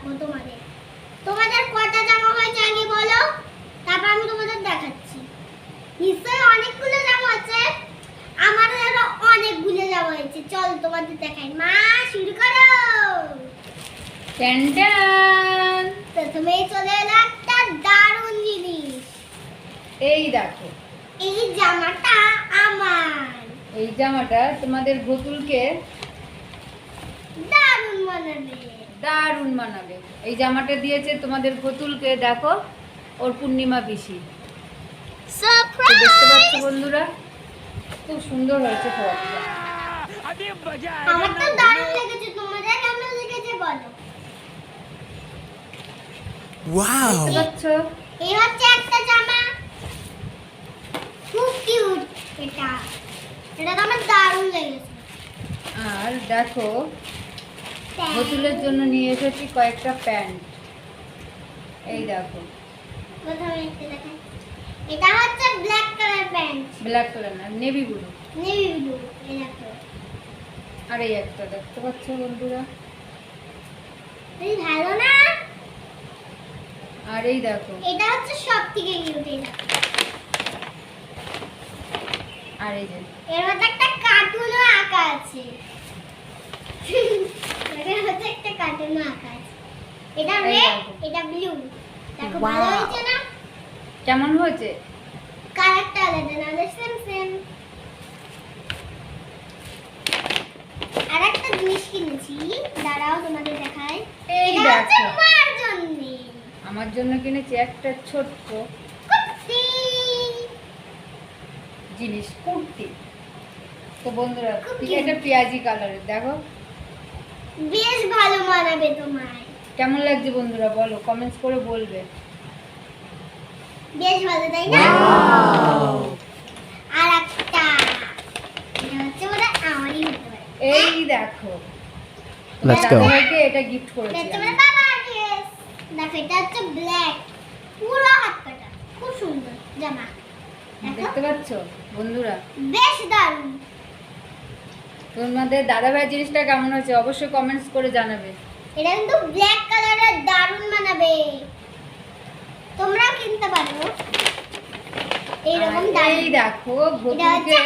দেখো তোমাদের। তোমাদের কটা জামা হয়েছে আগে বলো? তারপর আমি তোমাদের দেখাচ্ছি। নিশ্চয়ই অনেকগুলো জামা আছে। আমাদেরও অনেকগুলো জামা হয়েছে। চল তোমাদের দেখাই। মা শুরু করো। প্রথমেই চলে এলো একটা দারুণ জিনিস। এই দেখো। এই জামাটা আমার। এই জামাটা তোমাদের ভতুলকে দারুণ মানাবে দারুণ মানাবে। এই জামাটা দিয়েছে তোমাদের ভতুলকে দেখো ওর পূর্ণিমা পিসি। দেখতে পাচ্ছ বন্ধুরা খুব সুন্দর হয়েছে ফ্রকটা আমার তো দারুণ লেগেছে তোমাদের কেমন লেগেছে বলো? দেখতে এই হচ্ছে একটা জামা। খুব কিউট এটা। এটা তো আমার দারুণ লেগেছে। আর দেখো ভতুলের জন্য নিয়ে এসেছি কয়েকটা প্যান্ট। এই দেখো। এটা হচ্ছে black colour pant. Black colour না নেভি ব্লু। নেভি ব্লু আর এই একটা দেখতে পাচ্ছ বন্ধুরা। এই ভালো না? আর এই দেখো। এটা হচ্ছে সব থেকে কিউট আর এই যে। এর মধ্যে একটা কার্টুনও আঁকা আছে। মধ্যে একটা কার্টুনও আঁকা আছে। এটা রেড এটা ব্লু দেখো ভালো হয়েছে না? কেমন হয়েছে? কালারটা আলাদা নাহলে সেম সেম আর একটা জিনিস কিনেছি দাঁড়াও তোমাদের দেখাই। এই দেখো। মার জন্য। আমার জন্য কিনেছি একটা ছোট্ট কুর্তি। জিনিস কুর্তি। তো বন্ধুরা. একটা পেঁয়াজি কালারের দেখো। বেশ ভালো মানাবে তোমায়। কেমন লাগছে বন্ধুরা বলো কমেন্টস করে বলবে। বেশ ভালো তাই না! আর একটা এই দেখো। Let's দাদা go. ভাইকে এটা গিফট এটা করেছি আমি। আমার দেখো এটা হচ্ছে ব্ল্যাক পুরো হাত কাটা খুব সুন্দর জামা। দেখো। দেখতে পাচ্ছ বন্ধুরা? বেশ দারুণ। তোমাদের দাদা ভাই জিনিসটা কেমন হয়েছে? অবশ্যই কমেন্টস করে জানাবে। এটা কিন্তু ব্ল্যাক কালারের দারুণ মানাবে তোমরাও কিনতে পারো। এইরকম আর এই দেখো ভতুলকে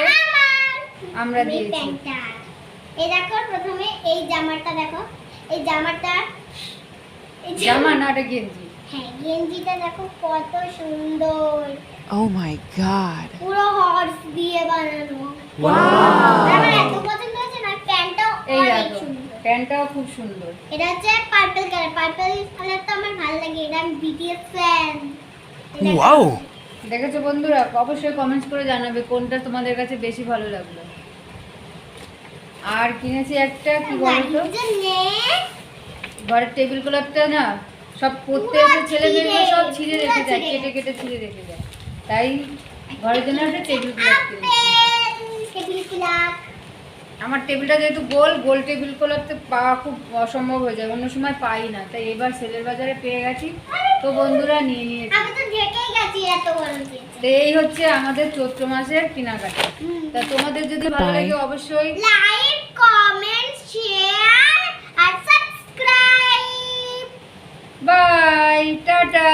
আমার এই দিয়েছি। প্যান্টটা এই দেখো প্রথমে এই জামাটা দেখো। এই জামাটা এই জামা না এটা গেঞ্জি। হ্যাঁ গেঞ্জিটা দেখো কত সুন্দর। Oh my god. পুরো হর্স দিয়ে বানানো। Wow! আমার এত পছন্দ হয়েছে না প্যান্টটাও এই অনেক দেখো সুন্দর খুব সুন্দর। এটা হচ্ছে পার্পল কালার পার্পল কালার তো আমার ভালো লাগে। এটা আমি বিটিএস ফ্যান Wow! দেখেছ বন্ধুরা? অবশ্যই কমেন্টস করে জানাবে কোনটা তোমাদের কাছে বেশি ভালো লাগল। আর কিনেছি একটা কি বলতো ঘরের টেবিল ক্লথটা না সব পুরো এসে ছেলে মেয়েগুলো সব ছিঁড়ে রেখে যায় কেটে কেটে ছিঁড়ে রেখে যায়। তাই ঘরের জন্য একটা টেবিল ক্লথ কিনেছি। আমার টেবিলটা যেহেতু গোল গোল টেবিল ক্লথে পাওয়া খুব অসম্ভব হয়ে যায় অন্য সময় পাই না। তাই এবার সেলের বাজারে পেয়ে গেছি। তো বন্ধুরা নিয়ে নিয়েছি। তো এই হচ্ছে আমাদের চৈত্র মাসের কেনাকাটা। তা তোমাদের যদি ভালো লাগে অবশ্যই লাইক কমেন্ট শেয়ার আর সাবস্ক্রাইব বাই টাটা।